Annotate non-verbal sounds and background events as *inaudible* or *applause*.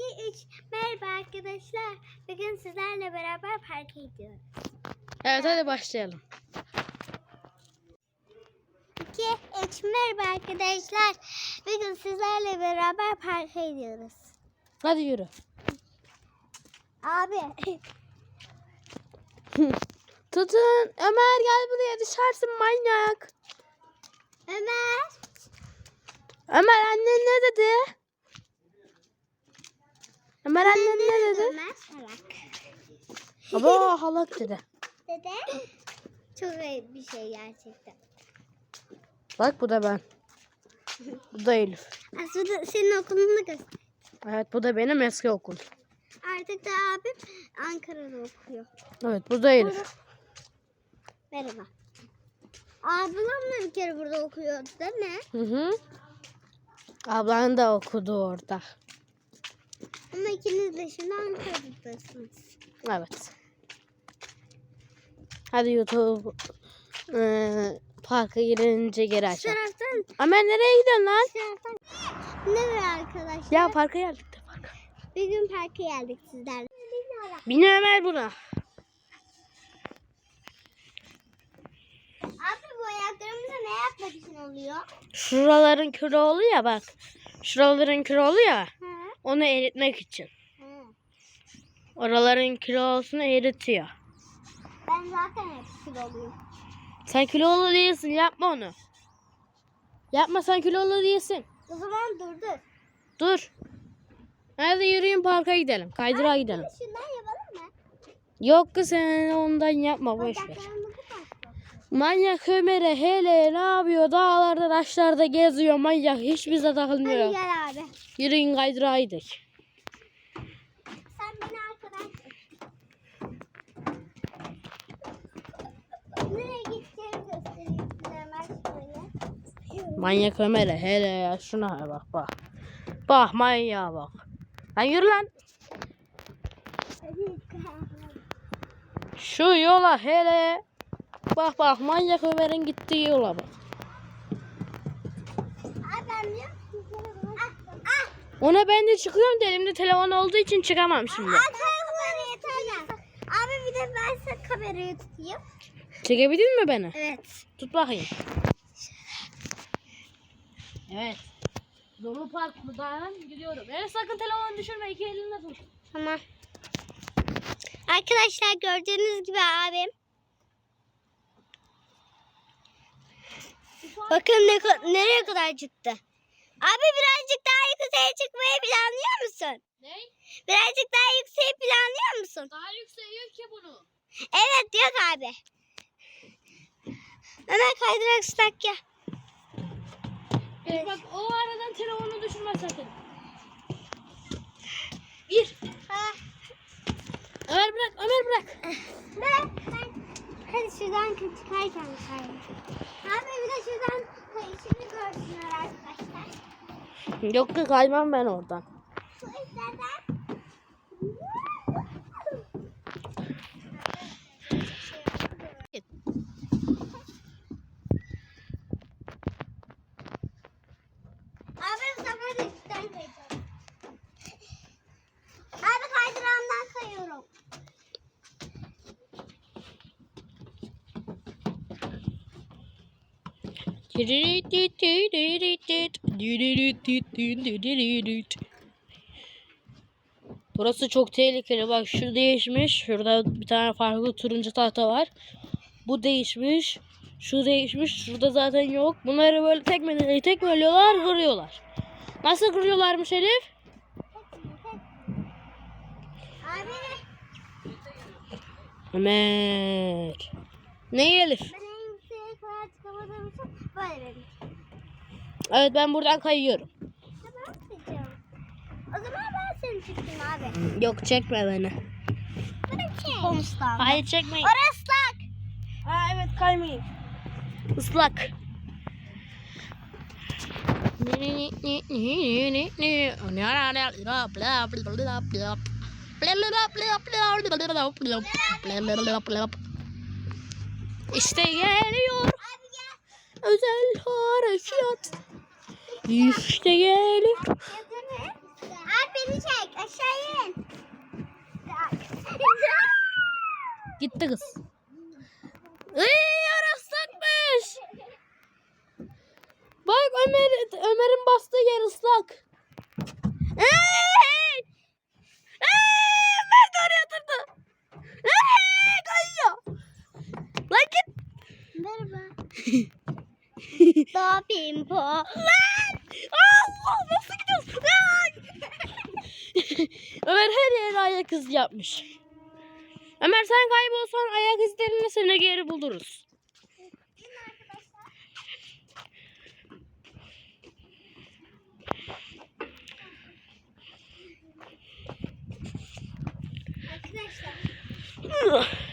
2, 3. Merhaba arkadaşlar. Bugün sizlerle beraber parka gidiyoruz. Evet hadi başlayalım. 2, 3. Merhaba arkadaşlar. Bugün sizlerle beraber parka gidiyoruz. Hadi yürü. Abi. *laughs* Tutun. Ömer gel buraya düşersin manyak. Ömer. Ömer annen ne dedi? Ömer annen ne dedi? Baba halak dedi. Dede. Çok ayıp bir şey gerçekten. Bak bu da ben. Bu da Elif. Aslında senin okulunu göster. Evet bu da benim eski okul. Artık da abim Ankara'da okuyor. Evet bu da Elif. Merhaba. Ablam da bir kere burada okuyordu değil mi? Hı hı. Ablan da okudu orada. Ama ikiniz de şimdi Ankara'dasınız. Evet. Hadi YouTube eee, parka girince geri açalım. taraftan, Ömer nereye gidiyorsun lan? şu taraftan. Ne var arkadaşlar? Ya parka geldik de parka. Bir gün parka geldik sizlerle. Bin Ömer buna. Abi bu ayaklarımıza ne yapmak için oluyor? Şuraların kürü oluyor ya bak. Şuraların kürü oluyor ya. Onu eritmek için. Ha. Oraların kilosunu eritiyor. Ben zaten hep kiloluyum. Sen kilolu değilsin yapma onu. Yapma sen kilolu değilsin. O zaman dur dur. Dur. Hadi yürüyün parka gidelim. Kaydırağa gidelim. Şundan yapalım mı? Yok kız sen ondan yapma boş ver. Manyak Ömer'e hele ne yapıyor? Dağlarda taşlarda geziyor manyak. Hiç bize Hadi takılmıyor. gel abi. Yürüyün kaydırağa gidelim. Sen beni arkadan çek. Nereye gideceğimi göstereyim size şöyle. Manyak Ömer'e hele ya şuna bak bak. Bak manyağa bak. Lan yürü lan. Şu yola hele. Bak bak manyak Ömer'in gittiği yola bak. Ona ben de çıkıyorum da elimde telefon olduğu için çıkamam şimdi. Abi bir de ben size kamerayı tutayım. Çekebildin mi beni? Evet. Tut bakayım. Evet. Dolu park buradan gidiyorum. Evet sakın telefonu düşürme iki elinle tut. Tamam. Arkadaşlar gördüğünüz gibi abim. Bakın ne, nereye kadar çıktı. Abi birazcık daha yükseğe çıkmayı planlıyor musun? Ne? Birazcık daha yükseğe planlıyor musun? Daha yükseği yok ki bunu. Evet yok abi. Ömer kaydırak ıslak ya. Evet. Bak o aradan telefonu düşürme sakın. Bir. Ha, Ömer bırak, Ömer bırak. ben, hadi şuradan çıkarken kaydı. Abi bir de şuradan kayışını görsünler arkadaşlar. Yok ki kaymam ben oradan. Şu izlerden. Abi bu sefer de üstten kayacağım. Abi kaydırağımdan kayıyorum. Burası çok tehlikeli. Bak şu değişmiş. Şurada bir tane farklı turuncu tahta var. Bu değişmiş. Şu değişmiş. Şurada zaten yok. Bunları böyle tekme tekmeliyorlar, kırıyorlar. Nasıl kırıyorlarmış Elif? Ömer. Ne Elif? ben en yükseğe kadar çıkamadığım için böyle dedim. Evet ben buradan kayıyorum. O zaman ben seni çekeyim abi. Yok çekme beni. Bırak çek. Komşudan. Hayır çekmeyin. Orası ıslak. Ha evet kaymayayım. Islak. İşte geliyor özel harekat. İşte gelir. Abi beni çek aşağı in. Gitti kız. Iiii ıslatmış. Bak Ömer Ömer'in bastığı yer ıslak. Iiii. Iii Ömer Merhaba. *laughs* Daha pimpo. Lan! Allah nasıl gidiyorsun? Lan! *laughs* Ömer her yere ayak izi yapmış. Ömer sen kaybolsan ayak izlerini seni geri buluruz. Arkadaşlar *laughs*